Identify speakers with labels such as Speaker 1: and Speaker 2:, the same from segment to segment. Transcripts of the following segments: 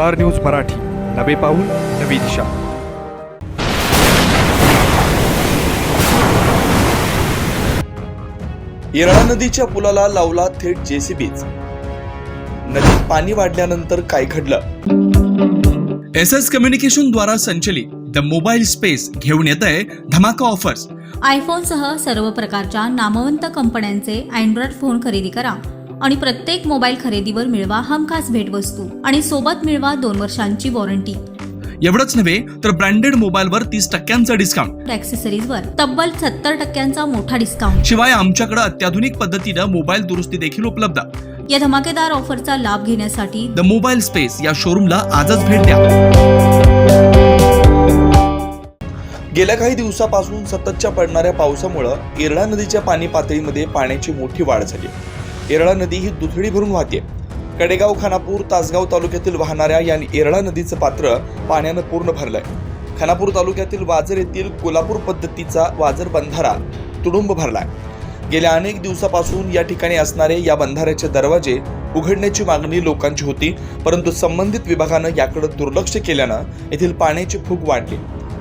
Speaker 1: Star news Marathi. नवे पाऊल नवी दिशा.
Speaker 2: येरळा नदीच्या पुलाला लावला थेट जेसीबीच. नदीत पाणी वाढल्यानंतर काय घडलं? एस एस कम्युनिकेशन द्वारा संचलित द मोबाईल स्पेस घेऊन येत आहे धमाका ऑफर्स.
Speaker 3: आयफोनसह सर्व प्रकारच्या नामवंत कंपन्यांचे अँड्रॉइड फोन खरेदी करा. आणि प्रत्येक मोबाईल खरेदीवर मिळवा हमखास भेटवस्तू आणि सोबत मिळवा दोन वर्षांची वॉरंटी.
Speaker 2: एवढंच नव्हे तर ब्रँडेड मोबाईलवर तीस टक्क्यांचा डिस्काउंट
Speaker 3: ॲक्सेसरीजवर तब्बल सत्तर टक्क्यांचा मोठा डिस्काउंट
Speaker 2: शिवाय आमच्याकडे अत्याधुनिक पद्धतीनं मोबाईल दुरुस्ती देखील उपलब्ध.
Speaker 3: या धमाकेदार ऑफरचा लाभ घेण्यासाठी
Speaker 2: द मोबाईल स्पेस या शोरूमला आजच भेट द्या. गेल्या काही दिवसापासून सततच्या पडणाऱ्या पावसामुळं येरळा नदीच्या पाणी पातळीमध्ये पाण्याची मोठी वाढ झाली. येरळा नदी ही दुथडी भरून वाहते. कडेगाव खानापूर तासगाव तालुक्यातील वाहणाऱ्या या येरळा नदीचं पात्र पाण्यानं पूर्ण भरलंय. खानापूर तालुक्यातील वाजर येथील कोल्हापूर पद्धतीचा वाजर बंधारा तुडुंब भरलाय. गेल्या अनेक दिवसापासून या ठिकाणी असणारे या बंधाऱ्याचे दरवाजे उघडण्याची मागणी लोकांची होती परंतु संबंधित विभागानं याकडे दुर्लक्ष केल्यानं येथील पाण्याची फूग वाढली.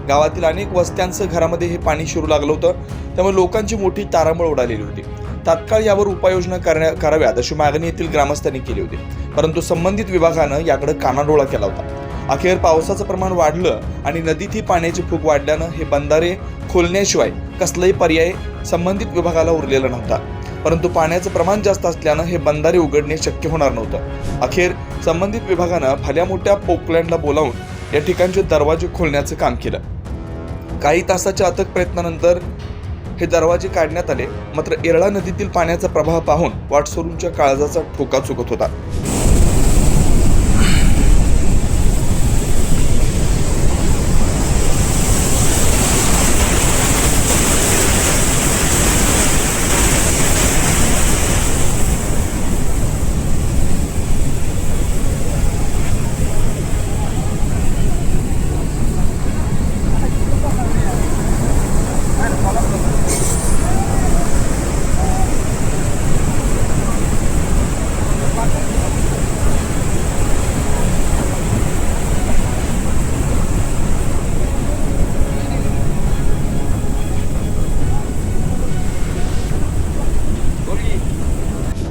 Speaker 2: गावातील अनेक वस्त्यांचं घरामध्ये हे पाणी शिरू लागलं होतं त्यामुळे लोकांची मोठी तारांबळ उडालेली होती. तात्काळ यावर उपाययोजना करण्या कराव्यात अशी मागणी येथील ग्रामस्थांनी केली होती. परंतु संबंधित विभागानं याकडे कानाडोळा केला होता. अखेर पावसाचं प्रमाण वाढलं आणि नदीतही पाण्याची फूग वाढल्यानं हे बंधारे खोलण्याशिवाय कसलाही पर्याय संबंधित विभागाला उरलेला नव्हता. परंतु पाण्याचं प्रमाण जास्त असल्यानं हे बंधारे उघडणे शक्य होणार नव्हतं. अखेर संबंधित विभागानं भल्या मोठ्या पोकलँडला बोलावून या ठिकाणचे दरवाजे खोलण्याचं काम केलं. काही तासाच्या अथक प्रयत्नानंतर हे दरवाजे काढण्यात आले. मात्र येरळा नदीतील पाण्याचा प्रभाव पाहून वाटसरूंच्या काळजाचा ठोका चुकत होता.